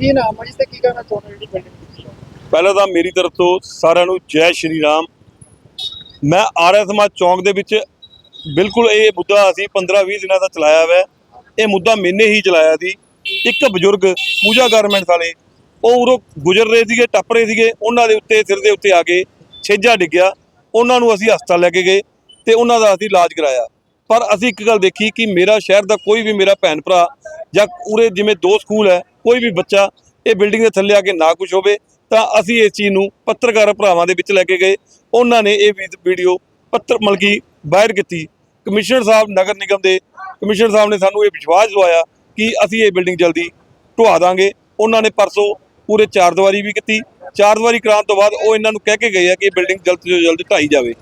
ਕੀ ਨਾਮ ਹੈ ਜੀ ਤੇ ਕੀ ਕਹਿਣਾ ਚਾਹੁੰਦੇ ਹੋ ਜਿਹੜੀ ਬਿਲਡਿੰਗ ਪਹਿਲਾਂ ਤਾਂ ਮੇਰੀ ਤਰਫ ਤੋਂ ਸਾਰਿਆਂ ਨੂੰ ਜੈ ਸ਼੍ਰੀ ਰਾਮ। ਮੈਂ ਆਰਿਆ ਸਮਾਜ ਚੌਂਕ ਦੇ ਵਿੱਚ ਬਿਲਕੁਲ ਇਹ ਮੁੱਦਾ ਅਸੀਂ 15-20 ਦਿਨਾਂ ਦਾ ਚਲਾਇਆ ਹੋਇਆ। ਇਹ ਮੁੱਦਾ ਮੈਨੇ ਹੀ ਚਲਾਇਆ ਸੀ। ਇੱਕ ਬਜ਼ੁਰਗ ਪੂਜਾ ਗਾਰਮੈਂਟਸ ਵਾਲੇ, ਉਹ ਉਰੋਂ ਗੁਜ਼ਰ ਰਹੇ ਸੀਗੇ, ਟੱਪ ਰਹੇ ਸੀਗੇ, ਉਹਨਾਂ ਦੇ ਉੱਤੇ, ਸਿਰ ਦੇ ਉੱਤੇ ਆ ਕੇ ਛੇਜਾ ਡਿੱਗਿਆ। ਉਹਨਾਂ ਨੂੰ ਅਸੀਂ ਹਸਪਤਾਲ ਲੈ ਕੇ ਗਏ ਤੇ ਉਹਨਾਂ ਦਾ ਅਸੀਂ ਇਲਾਜ ਕਰਾਇਆ। ਪਰ ਅਸੀਂ ਇੱਕ ਗੱਲ ਦੇਖੀ ਕਿ ਮੇਰਾ ਸ਼ਹਿਰ ਦਾ ਕੋਈ ਵੀ ਮੇਰਾ ਭੈਣ ਭਰਾ ਜਾਂ ਉਰੇ ਜਿਵੇਂ ਦੋ ਸਕੂਲ ਹੈ ਕੋਈ ਵੀ ਬੱਚਾ ਇਹ ਬਿਲਡਿੰਗ ਦੇ ਥੱਲੇ ਆ ਕੇ ਨਾ ਕੁਝ ਹੋਵੇ, ਤਾਂ ਅਸੀਂ ਇਸ ਚੀਜ਼ ਨੂੰ ਪੱਤਰਕਾਰ ਭਰਾਵਾਂ ਦੇ ਵਿੱਚ ਲੈ ਕੇ ਗਏ। ਉਹਨਾਂ ਨੇ ਇਹ ਵੀਡੀਓ ਪੱਤਰ ਮਲਕੀ ਬਾਹਰ ਕੀਤੀ। ਕਮਿਸ਼ਨਰ ਸਾਹਿਬ ਨਗਰ ਨਿਗਮ ਦੇ ਕਮਿਸ਼ਨਰ ਸਾਹਿਬ ਨੇ ਸਾਨੂੰ ਇਹ ਵਿਸ਼ਵਾਸ ਦਵਾਇਆ ਕਿ ਅਸੀਂ ਇਹ ਬਿਲਡਿੰਗ ਜਲਦੀ ਢਵਾ ਦਾਂਗੇ। ਉਹਨਾਂ ਨੇ ਪਰਸੋਂ ਪੂਰੇ ਚਾਰ ਦੀਵਾਰੀ ਵੀ ਕੀਤੀ। ਚਾਰ ਦੀਵਾਰੀ ਕਰਾਉਣ ਤੋਂ ਬਾਅਦ ਉਹ ਇਹਨਾਂ ਨੂੰ ਕਹਿ ਕੇ ਗਏ ਆ ਕਿ ਇਹ ਬਿਲਡਿੰਗ ਜਲਦ ਤੋਂ ਜਲਦ ਢਾਈ ਜਾਵੇ।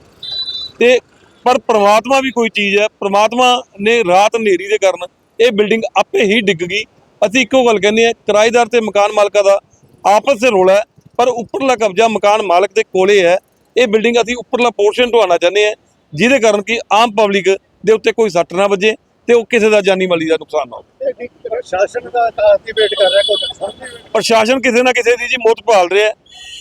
ਤੇ ਪਰ ਪ੍ਰਮਾਤਮਾ ਵੀ ਕੋਈ ਚੀਜ਼ ਹੈ। ਪ੍ਰਮਾਤਮਾ ਨੇ ਰਾਤ ਹਨੇਰੀ ਦੇ ਕਾਰਨ ਇਹ ਬਿਲਡਿੰਗ ਆਪੇ ਹੀ ਡਿੱਗ ਗਈ। ਅਸੀਂ ਇੱਕੋ ਗੱਲ ਕਹਿੰਦੇ ਆ ਕਿਰਾਏਦਾਰ ਤੇ ਮਕਾਨ ਮਾਲਕਾਂ ਦਾ ਆਪਸ ਵਿੱਚ ਰੌਲਾ ਹੈ ਪਰ ਉੱਪਰਲਾ ਕਬਜ਼ਾ ਮਕਾਨ ਮਾਲਕ ਦੇ ਕੋਲੇ ਹੈ। ਇਹ ਬਿਲਡਿੰਗ ਅਸੀਂ ਉੱਪਰਲਾ ਪੋਰਸ਼ਨ ਢਵਾਉਣਾ ਚਾਹੁੰਦੇ ਆ ਜਿਹਦੇ ਕਾਰਨ ਕਿ ਆਮ ਪਬਲਿਕ ਦੇ ਉੱਤੇ ਕੋਈ ਸੱਟ ਨਾ ਵੱਜੇ ਤੇ ਉਹ ਕਿਸੇ ਦਾ ਜਾਨੀ ਮਾਲੀ ਦਾ ਨੁਕਸਾਨ ਨਾ ਹੋਵੇ। ਪ੍ਰਸ਼ਾਸਨ ਦਾ ਤਾਂ ਅਸੀਂ ਵੇਟ ਕਰ ਰਿਹਾ ਕੋਈ। ਪ੍ਰਸ਼ਾਸਨ ਕਿਸੇ ਨਾ ਕਿਸੇ ਦੀ ਜੀ ਮੌਤ ਭਾਲ ਰਿਹਾ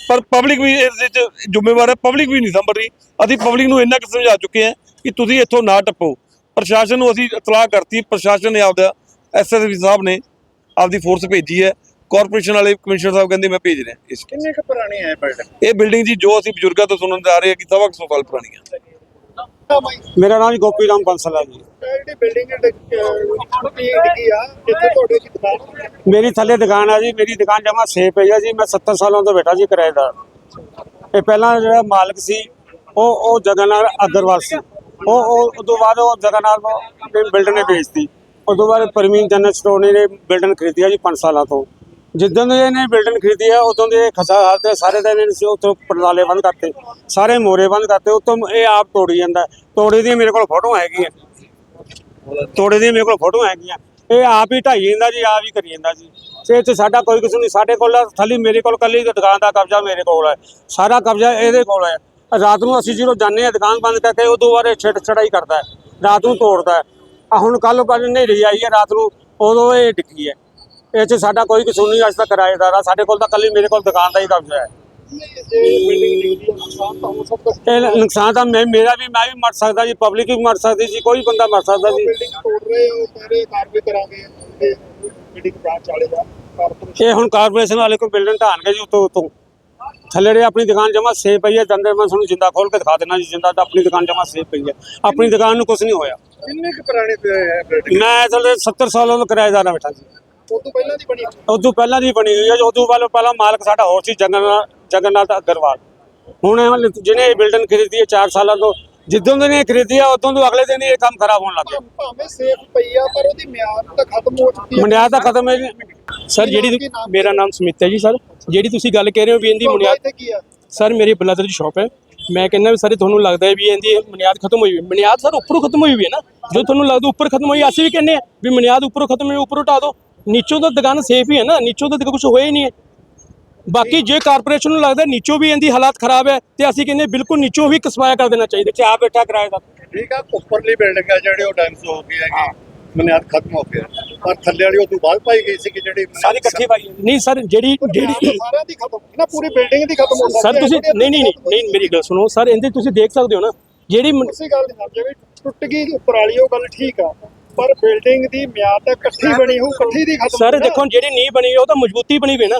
ਪਰ ਪਬਲਿਕ ਵੀ ਇਸ ਵਿੱਚ ਜ਼ਿੰਮੇਵਾਰ ਹੈ ਪਬਲਿਕ ਵੀ ਨਹੀਂ ਸੰਭਲ ਰਹੀ। ਅਸੀਂ ਪਬਲਿਕ ਨੂੰ ਇੰਨਾ ਕੁ ਸਮਝਾ ਚੁੱਕੇ ਹਾਂ ਕਿ ਤੁਸੀਂ ਇੱਥੋਂ ਨਾ ਟੱਪੋ। ਪ੍ਰਸ਼ਾਸਨ ਨੂੰ ਅਸੀਂ ਇਤਲਾਹ ਕਰਤੀ ਪ੍ਰਸ਼ਾਸਨ ਨੇ ਆਪਦਾ ਐਸਐਸਪੀ ਸਾਹਿਬ ਨੇ ਆਪਦੀ ਫੋਰਸ ਭੇਜੀ ਹੈ। ਕਾਰਪੋਰੇਸ਼ਨ ਵਾਲੇ ਕਮਿਸ਼ਨਰ ਸਾਹਿਬ ਕਹਿੰਦੇ ਮੈਂ ਭੇਜ ਰਿਹਾ ਇਸ ਕਿੰਨੇ ਕੁ ਪੁਰਾਣੀ ਹੈ ਬਿਲਡਿੰਗ ਇਹ ਬਿਲਡਿੰਗ ਜੀ ਜੋ ਅਸੀਂ ਬਜ਼ੁਰਗਾਂ ਤੋਂ ਸੁਣਨ ਆ ਰਹੇ ਹਾਂ ਕਿ ਸਵਾ ਕੁ ਸੌ ਸਾਲ ਪੁਰਾਣੀ ਹੈ ਮੇਰਾ ਨਾਮ ਜੀ ਗੋਪੀ ਰਾਮ ਬੰਸਲ ਹੈ ਜੀ ਜਿਹੜੀ ਬਿਲਡਿੰਗ ਡਿੱਗੀ ਆ? ਜਿੱਥੇ ਤੁਹਾਡੇ ਦੀ ਦੁਕਾਨ? ਹੈ। ਮੇਰੀ ਥੱਲੇ ਦੁਕਾਨ ਆ ਜੀ। ਮੇਰੀ ਦੁਕਾਨ ਜਮਾ ਸੇ ਪਈ ਆ ਜੀ ਮੈਂ 70 ਸਾਲਾਂ ਤੋਂ ਬੈਠਾ ਜੀ ਕਿਰਾਏਦਾਰ। ਇਹ ਪਹਿਲਾਂ ਜਿਹੜਾ ਮਾਲਕ ਸੀ ਉਹ ਉਹ ਜਗਨਨਾਥ ਅਗਰਵਾਲ ਸੀ। ਉਹ ਉਹ ਉਦੋਂ ਬਾਅਦ ਉਹ ਜਗਨਨਾਥ ਨੇ ਬਿਲਡਿੰਗ ਨੇ ਵੇਚਤੀ ਉਦੋਂ ਬਾਅਦ ਪਰਮੀਨ ਜਨਰਲ ਸਟੋਰ ਨੇ ਬਿਲਡਿੰਗ ਖਰੀਦੀ ਆ ਜੀ 5 ਸਾਲਾਂ ਤੋਂ। ਜਿੱਦਾਂ ਦੇ ਇਹਨੇ ਬਿਲਡਿੰਗ ਖਰੀਦੀ ਆ, ਉਦੋਂ ਦੇ ਖਸਾ ਹਾਲਤ ਹੈ ਸਾਰੇ ਦਾ ਇਹਨਾਂ ਨੇ ਉੱਥੋਂ ਪਰਦਾਲੇ ਬੰਦ ਕਰਤੇ, ਸਾਰੇ ਮੋਰੇ ਬੰਦ ਕਰਤੇ, ਉਤੋਂ ਇਹ ਆਪ ਤੋੜੀ ਜਾਂਦਾ। ਤੋੜੇ ਦੀਆਂ ਮੇਰੇ ਕੋਲ ਫੋਟੋਆਂ ਹੈਗੀਆਂ। ਤੋੜੇ ਦੀਆਂ ਮੇਰੇ ਕੋਲ ਫੋਟੋਆਂ ਹੈਗੀਆਂ। ਇਹ ਆਪ ਹੀ ਢਾਈ ਜਾਂਦਾ ਜੀ, ਆਪ ਹੀ ਕਰੀ ਜਾਂਦਾ ਜੀ। ਤੇ ਇੱਥੇ ਸਾਡਾ ਕੋਈ ਕੁਛ ਨਹੀਂ, ਸਾਡੇ ਕੋਲ ਥੱਲੀ ਮੇਰੇ ਕੋਲ ਕੱਲੀ ਦੁਕਾਨ ਦਾ ਕਬਜ਼ਾ ਮੇਰੇ ਕੋਲ ਹੈ ਸਾਰਾ ਕਬਜ਼ਾ ਇਹਦੇ ਕੋਲ ਹੈ ਰਾਤ ਨੂੰ ਅਸੀਂ ਜਦੋਂ ਜਾਂਦੇ ਹਾਂ ਦੁਕਾਨ ਬੰਦ ਕਰਕੇ, ਉਦੋਂ ਬਾਅਦ ਇਹ ਛਿੜ ਛੜਾਈ ਕਰਦਾ। ਰਾਤ ਨੂੰ ਤੋੜਦਾ। ਆ ਹੁਣ ਕੱਲ ਕੱਲ ਹਨੇਰੀ ਆਈ ਹੈ, ਰਾਤ ਨੂੰ ਉਦੋਂ ਇਹ ਡਿੱਗੀ ਹੈ। ਇਹ 'ਚ ਸਾਡਾ ਕੋਈ ਕਸੂਰ ਨਹੀਂ, ਅੱਜ ਤੱਕ ਕਿਰਾਏਦਾਰ ਆ ਸਾਡੇ ਕੋਲ ਤਾਂ ਕੱਲੀ ਮੇਰੇ ਕੋਲ ਦੁਕਾਨ ਦਾ ਹੀ ਕਬਜ਼ਾ ਹੈ। ਨੁਕਸਾਨ ਤਾਂ ਇਹ ਨੁਕਸਾਨ ਤਾਂ ਮੈਂ, ਮੇਰਾ ਵੀ, ਮੈਂ ਵੀ ਮਰ ਸਕਦਾ ਜੀ ਪਬਲਿਕ ਵੀ ਮਰ ਸਕਦੀ ਜੀ, ਕੋਈ ਬੰਦਾ ਮਰ ਸਕਦਾ ਜੀ। ਇਹ ਹੁਣ ਕਾਰਪੋਰੇਸ਼ਨ ਵਾਲੇ ਕੋਲ ਬਿਲਡਿੰਗ ਢਾਣਗੇ ਜੀ ਉਤੋਂ ਉਤੋਂ। ਥੱਲੇ ਜਿਹੜੇ ਆਪਣੀ ਦੁਕਾਨ ਜਮਾ ਸੇਫ ਪਈ ਹੈ, ਦੰਦੇ ਮੈਂ ਤੁਹਾਨੂੰ ਜਿੰਦਾ ਖੋਲ ਕੇ ਦਿਖਾ ਦੇਣਾ ਜੀ, ਜਿੰਦਾ ਤਾਂ ਆਪਣੀ ਦੁਕਾਨ ਜਮਾ ਸੇਫ ਪਈ ਹੈ। ਆਪਣੀ ਦੁਕਾਨ ਨੂੰ ਕੁਝ ਨਹੀਂ ਹੋਇਆ। ਕਿੰਨੇ ਕੁ ਪੁਰਾਣੇ ਤੇ ਹੈ ਬਿਲਡਿੰਗ ਮੈਂ ਅਸਲ 70 ਸਾਲਾਂ ਤੋਂ ਕਿਰਾਏਦਾਰ ਹਾਂ ਬੈਠਾ ਜੀ ਉਹ ਤੋਂ ਪਹਿਲਾਂ ਦੀ ਬਣੀ ਹੋਈ। ਉਦੋਂ ਪਹਿਲਾਂ ਦੀ ਬਣੀ ਹੋਈ ਹੈ ਉਦੋਂ ਪਹਿਲਾਂ ਪਹਿਲਾਂ ਮਾਲਕ ਸਾਡਾ ਹੋਰ ਸੀ ਜਗਨਨਾਥ ਜਗਨਨਾਥ ਅਗਰਵਾਲ। ਹੁਣ ਇਹ ਜਿਹਨੇ ਇਹ ਬਿਲਡਿੰਗ ਖਰੀਦੀ ਹੈ 4 ਸਾਲਾਂ ਤੋਂ ਜਿੱਦੋਂ ਦੇ ਨੇ ਖਰੀਦੀ ਆ ਉਦੋਂ ਤੋਂ ਅਗਲੇ ਦਿਨ ਹੀ ਇਹ ਕੰਮ ਖਰਾਬ ਹੋਣ ਲੱਗ ਗਿਆ। ਭਾਵੇਂ ਸੇਫ ਪਈ ਆ ਪਰ ਉਹਦੀ ਮਿਆਦ ਤਾਂ ਖਤਮ ਹੋ ਚੁੱਕੀ ਹੈ ਮਨਿਆਦ ਤਾਂ ਖਤਮ ਹੈ ਜੀ। ਸਰ ਜਿਹੜੀ ਮੇਰਾ ਨਾਮ ਸੁਮਿਤ ਹੈ ਜੀ ਸਰ। ਜਿਹੜੀ ਤੁਸੀਂ ਗੱਲ ਕਹਿ ਰਹੇ ਹੋ ਵੀ ਇਹਦੀ ਤੁਹਾਡਾ ਇੱਥੇ ਕੀ ਆ? ਸਰ ਮੇਰੀ ਬਲਦਰ ਦੀ ਸ਼ਾਪ ਹੈ। ਮੈਂ ਕਹਿੰਦਾ ਵੀ ਸਰ ਤੁਹਾਨੂੰ ਲੱਗਦਾ ਵੀ ਇਹਦੀ ਬੁਨਿਆਦ ਖਤਮ ਹੋਈ ਹੋਈ ਬੁਨਿਆਦ ਸਰ ਉੱਪਰੋਂ ਖਤਮ ਹੋਈ ਹੋਈ ਹੈ ਨਾ? ਜੋ ਤੁਹਾਨੂੰ ਲੱਗਦਾ ਉੱਪਰ ਖਤਮ ਹੋਈ ਅਸੀਂ ਵੀ ਕਹਿੰਦੇ ਆ ਵੀ ਬੁਨਿਆਦ ਉੱਪਰੋਂ ਖਤਮ ਹੋਈ ਉੱਪਰੋਂ ਢਾ ਦਿਓ। ਨੀਚੋਂ ਤਾਂ ਦੁਕਾਨ ਸੇਫ ਹੀ ਹੈ ਨਾ ਨੀਚੋਂ ਤਾਂ ਕੁਝ ਹੋਇਆ ਹੀ ਨਹੀਂ ਹੈ। ਬਾਕੀ ਜੇ ਕਾਰਪੋਰੇਸ਼ਨ ਨੂੰ ਲੱਗਦਾ ਨੀਚੋਂ ਵੀ ਇਹਦੀ ਹਾਲਾਤ ਖਰਾਬ ਹੈ ਤੇ ਅਸੀਂ ਕਹਿੰਦੇ ਬਿਲਕੁਲ ਨੀਚੋਂ ਵੀ ਕਸਵਾਇਆ ਕਰ ਦੇਣਾ ਚਾਹੀਦਾ ਚਾਹ ਬੈਠਾ ਕਿਰਾਏਦਾਰ ਠੀਕ ਆ ਉੱਪਰਲੀ ਬਿਲਡਿੰਗ ਆ ਜਿਹੜੀ ਉਹ ਡੈਮਸ ਹੋ ਗਈ ਹੈਗੀ। ਬੁਨਿਆਦ ਖਤਮ ਹੋ ਗਿਆ ਪਰ ਥੱਲੇ ਵਾਲੀ ਉਹ ਤੋਂ ਬਾਅਦ ਪਾਈ ਗਈ ਸੀ ਕਿ ਜਿਹੜੀ ਸਾਰੀ ਇਕੱਠੀ ਪਾਈ। ਨਹੀਂ ਸਰ ਜਿਹੜੀ ਜਿਹੜੀ ਸਾਰਿਆਂ ਦੀ ਖਤਮ ਨਾ ਪੂਰੀ ਬਿਲਡਿੰਗ ਦੀ ਖਤਮ ਹੋ ਸਰ। ਤੁਸੀਂ ਨਹੀਂ ਨਹੀਂ ਨਹੀਂ ਨਹੀਂ ਮੇਰੀ ਗੱਲ ਸੁਣੋ ਸਰ ਇਹਦੇ ਤੁਸੀਂ ਦੇਖ ਸਕਦੇ ਹੋ ਨਾ ਜਿਹੜੀ ਉਸੇ ਗੱਲ ਦੀ ਨਾਲ ਜਿਵੇਂ ਟੁੱਟ ਗਈ ਉੱਪਰ ਵਾਲੀ ਉਹ ਗੱਲ ਠੀਕ ਆ ਪਰ ਬਿਲਡਿੰਗ ਦੀ ਮਿਆਦ ਤਾਂ ਇਕੱਠੀ ਬਣੀ ਹੋ ਇਕੱਠੀ ਦੀ ਖਤਮ ਸਰ। ਦੇਖੋ ਜਿਹੜੀ ਨੀਂਹ ਬਣੀ ਉਹ ਤਾਂ ਮਜ਼ਬੂਤੀ ਬਣੀ ਹੋਈ ਨਾ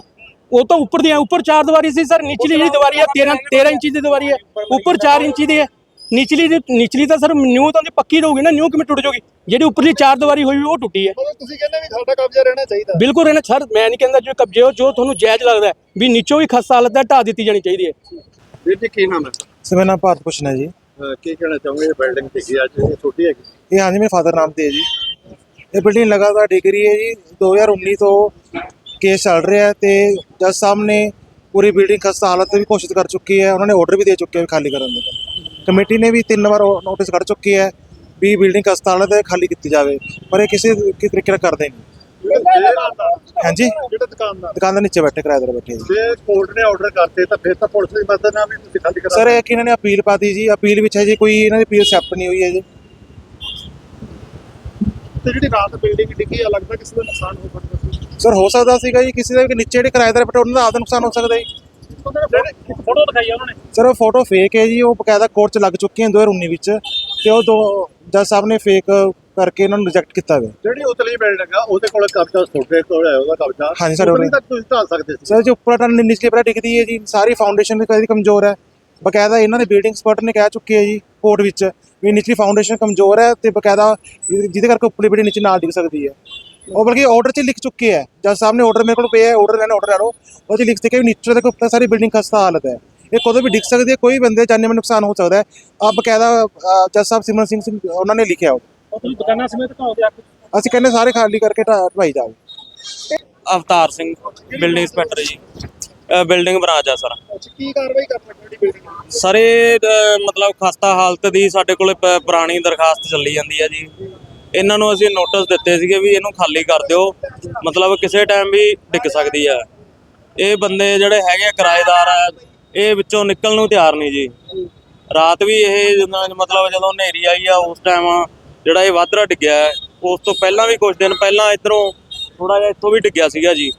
ਉਹ ਤਾਂ ਉੱਪਰ ਦੀ ਉੱਪਰ ਚਾਰ ਦੀਵਾਰੀ ਸੀ ਸਰ ਨਿਚਲੀ ਜਿਹੜੀ ਦੀਵਾਰੀ ਹੈ 13 13 ਇੰਚੀ ਦੀ ਦੀਵਾਰੀ ਹੈ ਉੱਪਰ 4 ਇੰਚੀ ਦੀ ਹੈ ਨਿਚਲੀ ਦੀ ਨਿਚਲੀ ਤਾਂ ਸਰ ਨਿਊ ਤਾਂ ਉਹਦੀ ਪੱਕੀ ਰਹੂਗੀ ਨਾ ਨਿਊ ਕਿਵੇਂ ਟੁੱਟ ਜਾਊਗੀ? ਜਿਹੜੀ ਉੱਪਰਲੀ ਚਾਰ ਦੀਵਾਰੀ ਹੋਈ ਉਹ ਟੁੱਟੀ ਹੈ। ਤੁਸੀਂ ਕਹਿੰਦੇ ਵੀ ਸਾਡਾ ਕਬਜ਼ਾ ਰਹਿਣਾ ਚਾਹੀਦਾ। ਬਿਲਕੁਲ ਰਹਿਣਾ ਸਰ ਮੈਂ ਨਹੀਂ ਕਹਿੰਦਾ ਜੋ ਕਬਜ਼ੇ ਹੋ ਜੋ ਤੁਹਾਨੂੰ ਜਾਇਜ਼ ਲੱਗਦਾ ਵੀ ਨੀਚੋਂ ਵੀ ਖਸਤਾ ਹਾਲਤ ਹੈ ਢਾ ਦਿੱਤੀ ਜਾਣੀ ਚਾਹੀਦੀ ਹੈ। ਵੀਰ ਜੀ ਕੀ ਨਾਮ ਹੈ? ਸਰ ਮੇਰਾ ਭਾਰਤ ਹੈ ਜੀ। ਕੀ ਕਹਿਣਾ ਚਾਹੋਗੇ? ਇਹ ਬਿਲਡਿੰਗ ਡਿੱਗੀ ਅੱਜ ਇਹ ਛੋਟੀ ਹੈਗੀ? ਇਹ ਹਾਂਜੀ ਮੇਰੇ ਫਾਦਰ ਨਾਮ ਤੇ ਹੈ ਜੀ। ਇਹ ਬਿਲਡਿੰਗ ਲਗਾਤਾਰ ਡਿੱਗ ਰਹੀ ਹੈ ਜੀ। 2019 ਤੋਂ ਕੇਸ ਚੱਲ ਰਿਹਾ ਹੈ ਤੇ ਜੱਜ ਸਾਹਿਬ ਨੇ ਪੂਰੀ ਬਿਲਡਿੰਗ ਖਸਤਾ ਹਾਲਤ ਦੀ ਵੀ ਘੋਸ਼ਿਤ ਕਰ ਚੁੱਕੀ ਹੈ। ਉਹਨਾਂ ਨੇ ਆਰਡਰ ਵੀ ਦੇ ਚੁੱਕੇ ਹੈ ਖਾਲੀ ਕਰਨ ਦੇ। ਕਮੇਟੀ ਨੇ ਵੀ ਤਿੰਨ ਵਾਰ ਨੋਟਿਸ ਕੱਢ ਚੁੱਕੀ ਹੈ ਵੀ ਬਿਲਡਿੰਗ ਖਸਤਾ ਹਾਲਤ ਹੈ ਖਾਲੀ ਕੀਤੀ ਜਾਵੇ ਪਰ ਇਹ ਕਿਸੇ ਕਿਸੇ ਤਰੀਕੇ ਨਾਲ ਕਰਦੇ ਨਹੀਂ। ਹਾਂਜੀ? ਜਿਹੜਾ ਦੁਕਾਨਦਾਰ। ਦੁਕਾਨ ਦੇ ਨੀਚੇ ਬੈਠੇ ਕਿਰਾਏਦਾਰ ਬੈਠੇ ਜੀ। ਜੇ ਕੋਰਟ ਨੇ ਆਰਡਰ ਕਰਤੇ ਤਾਂ ਫਿਰ ਤਾਂ ਪੁਲਿਸ ਦੀ ਮਦਦ ਨਾਲ ਵੀ ਤੁਸੀਂ ਖਾਲੀ ਕਰਾ ਸਰ ਇਹ ਕਿ ਇਹਨਾਂ ਨੇ ਅਪੀਲ ਪਾਤੀ ਜੀ ਅਪੀਲ ਵਿੱਚ ਹੈ ਜੀ ਕੋਈ ਇਹਨਾਂ ਦੀ ਅਪੀਲ ਐਕਸੈਪਟ ਨਹੀਂ ਹੋਈ ਹੈ ਜੀ। ਤੇ ਜਿਹੜੀ ਰਾਤ ਬਿਲਡਿੰਗ ਡਿੱਗੀ ਆ ਲੱਗਦਾ ਕਿਸੇ ਦਾ ਨੁਕਸਾਨ ਹੋ ਸਕਦਾ ਸੀ। ਸਰ ਹੋ ਸਕਦਾ ਸੀਗਾ ਜੀ ਕਿਸੇ ਦੇ ਵੀ ਨੀਚੇ ਜਿਹੜੇ ਕਿਰਾਏਦਾਰ ਬੈਠੇ ਉਹਨਾਂ ਦਾ ਆਪਦਾ ਨੁਕਸਾਨ ਹੋ ਸਕਦਾ ਜੀ। ਫੋਟੋ ਦਿਖਾਈ ਉਹਨਾਂ ਨੇ? ਸਰ ਉਹ ਫੋਟੋ ਫੇਕ ਹੈ ਜੀ ਉਹ ਬਕਾਇਦਾ ਕੋਰਟ 'ਚ ਲੱਗ ਚੁੱਕੀ ਹੈ 2019 ਵਿੱਚ ਤੇ ਉਹ ਦੋ ਜੱਜ ਸਾਹਿਬ ਨੇ ਫੇਕ ਕਰਕੇ ਇਹਨਾਂ ਨੂੰ ਰਿਜੈਕਟ ਕੀਤਾ ਗਿਆ ਜਿਹੜੀ ਉਤਲੀ ਬਿਲਡਿੰਗ ਆ ਉਹਦੇ ਕੋਲ ਕਬਜ਼ਾ ਤੁਹਾਡੇ ਕੋਲ ਹੈ ਉਹਦਾ ਕਬਜ਼ਾ? ਹਾਂਜੀ ਸਰ, ਉਤਲੀ ਉਹਨੇ- ਤੱਕ ਤੁਸੀਂ ਢਾਲ ਸਕਦੇ ਸੀ। ਸਰ ਜੋ ਉੱਪਰ ਟਨ ਨਿਚਲੇ ਪਰ ਡਿੱਗਦੀ ਹੈ ਜੀ ਸਾਰੀ ਫਾਊਂਡੇਸ਼ਨ ਕਦੀ ਕਮਜ਼ੋਰ ਹੈ? ਬਕਾਇਦਾ ਇਹਨਾਂ ਦੇ ਬਿਲਡਿੰਗ ਐਕਸਪਰਟ ਨੇ ਕਹਿ ਚੁੱਕੇ ਹੈ ਜੀ ਕੋਰਟ ਵਿੱਚ ਵੀ ਨਿਚਲੀ ਫਾਊਂਡੇਸ਼ਨ ਕਮਜ਼ੋਰ ਹੈ ਤੇ ਬਕਾਇਦਾ ਜਿਹਦੇ ਕਰਕੇ ਉੱਪਰਲੀ ਬਿਲਡਿੰਗ ਨੀਚੇ ਨਾਲ ਡਿੱਗ ਸਕਦੀ ਹੈ। ਉਹ ਬਲਕਿ ਆਰਡਰ 'ਚ ਲਿਖ ਚੁੱਕੇ ਹੈ। ਜੱਜ ਸਾਹਿਬ ਨੇ ਆਰਡਰ ਮੇਰੇ ਕੋਲ ਪਿਆ ਹੈ ਆਰਡਰ ਲੈਣਾ ਆਰਡਰ ਲੈ ਲਓ। ਉਹ 'ਚ ਲਿਖ ਕੇ ਵੀ ਨੀਚੇ ਤੱਕ ਉੱਪਰ ਸਾਰੀ ਬਿਲਡਿੰਗ ਖਸਤਾ ਹਾਲਤ ਹੈ। ਇਹ ਕਦੋਂ ਵੀ ਡਿੱਗ ਸਕਦੀ ਹੈ ਕੋਈ ਬੰਦੇ ਜਾਨੀ ਮਾਲੀ ਨੁਕਸਾਨ ਹੋ ਸਕਦਾ ਹੈ। ਆ ਬਕਾਇਦਾ ਜੱਜ ਸਾਹਿਬ ਸਿਮਰਨ ਸਿੰਘ ਸਿੰਘ ਉਹਨਾਂ ਨੇ ਲਿਖਿਆ ਉਹ। ਉਹ ਤੁਸੀਂ ਦੁਕਾਨਾਂ ਸਮੇਤ ਘਾਉਂਦੇ ਆ ਅਸੀਂ ਕਹਿੰਦੇ ਸਾਰੇ ਖਾਲੀ ਕਰਕੇ ਢਾ- ਢਵਾਈ ਜਾਵੇ Avtar Singh building inspector ji. Building branch ਆ ਸਰ। ਅੱਛਾ ਕੀ ਕਾਰਵਾਈ ਕਰਨਾ ਕਿਹੜੀ ਬਿਲਡਿੰਗ ਸਰ ਇਹ ਮਤਲਬ ਖਸਤਾ ਹਾਲਤ ਦੀ ਸਾਡੇ ਕੋਲੇ ਪੁਰਾਣੀ ਦਰਖਾਸਤ ਚੱਲੀ ਜਾਂਦੀ ਆ ਜੀ। ਇਹਨਾਂ ਨੂੰ ਅਸੀਂ ਨੋਟਿਸ ਦਿੱਤੇ ਸੀਗੇ ਵੀ ਇਹਨੂੰ ਖਾਲੀ ਕਰ ਦਿਓ। ਮਤਲਬ ਕਿਸੇ ਟਾਈਮ ਵੀ ਡਿੱਗ ਸਕਦੀ ਆ। ਇਹ ਬੰਦੇ ਜਿਹੜੇ ਹੈਗੇ ਆ ਕਿਰਾਏਦਾਰ ਆ, ਇਹ ਵਿੱਚੋਂ ਨਿਕਲਣ ਨੂੰ ਤਿਆਰ ਨਹੀਂ ਜੀ। ਰਾਤ ਵੀ ਇਹ ਮਤਲਬ ਜਦੋਂ ਹਨੇਰੀ ਆਈ ਆ ਉਸ ਟਾਈਮ ਜਿਹੜਾ ਇਹ ਵਾਧਰਾ ਡਿੱਗਿਆ ਉਸ ਤੋਂ ਪਹਿਲਾਂ ਵੀ ਕੁਝ ਦਿਨ ਪਹਿਲਾਂ ਇਧਰੋਂ ਥੋੜਾ ਜਿਹਾ ਇੱਥੋਂ ਵੀ ਡਿੱਗਿਆ ਸੀਗਾ ਜੀ।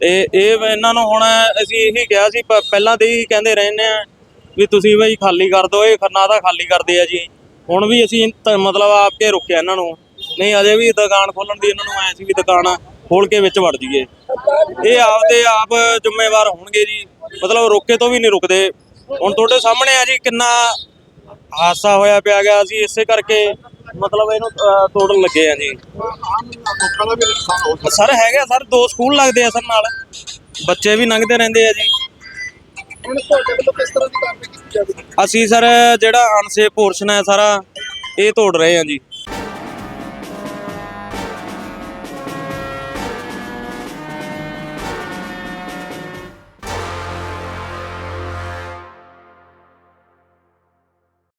ਤੇ ਇਹ ਇਹਨਾਂ ਨੂੰ ਹੁਣ ਅਸੀਂ ਇਹੀ ਕਿਹਾ ਸੀ ਪਹਿਲਾਂ ਤੇ ਹੀ ਕਹਿੰਦੇ ਰਹਿੰਦੇ ਆ ਵੀ ਤੁਸੀਂ ਬਈ ਖਾਲੀ ਕਰ ਦਿਓ, ਇਹ ਖੰਨਾ ਤਾਂ ਖਾਲੀ ਕਰਦੇ ਆ ਜੀ। ਹੁਣ ਵੀ ਅਸੀਂ ਤ- ਮਤਲਬ ਆਪ ਕੇ ਰੁਕਿਆ ਇਹਨਾਂ ਨੂੰ। ਨਹੀਂ ਅਜੇ ਵੀ ਦੁਕਾਨ ਖੋਲਣ ਦੀ ਇਹਨਾਂ ਨੂੰ ਐ ਸੀ ਵੀ ਦੁਕਾਨ ਖੋਲ ਕੇ ਵਿੱਚ ਵੜ ਜਾਈਏ। ਇਹ ਆਪਦੇ ਆਪ ਜ਼ਿੰਮੇਵਾਰ ਹੋਣਗੇ ਜੀ। ਮਤਲਬ ਰੋਕੇ ਤੋਂ ਵੀ ਨਹੀਂ ਰੁਕਦੇ। ਹੁਣ ਤੁਹਾਡੇ ਸਾਹਮਣੇ ਆ ਜੀ ਕਿੰਨਾ ਹਾਦਸਾ ਹੋਇਆ ਪਿਆ ਗਿਆ ਅਸੀਂ ਇਸੇ ਕਰਕੇ ਮਤਲਬ ਇਹਨੂੰ ਤੋੜਨ ਲੱਗੇ ਆ ਜੀ। ਸਰ ਹੈਗਾ ਸਰ ਦੋ ਸਕੂਲ ਲੱਗਦੇ ਆ ਸਰ ਨਾਲ। ਬੱਚੇ ਵੀ ਲੰਘਦੇ ਰਹਿੰਦੇ ਆ ਜੀ। ਹੁਣ ਤੁਹਾਡੇ ਵੱਲੋਂ ਕਿਸ ਤਰ੍ਹਾਂ ਦੀ ਕਾਰਵਾਈ ਕੀਤੀ ਜਾਵੇ ਅਸੀਂ ਸਰ ਜਿਹੜਾ ਅਨਸੇਫ ਪੋਰਸ਼ਨ ਹੈ ਸਾਰਾ, ਇਹ ਤੋੜ ਰਹੇ ਹਾਂ ਜੀ।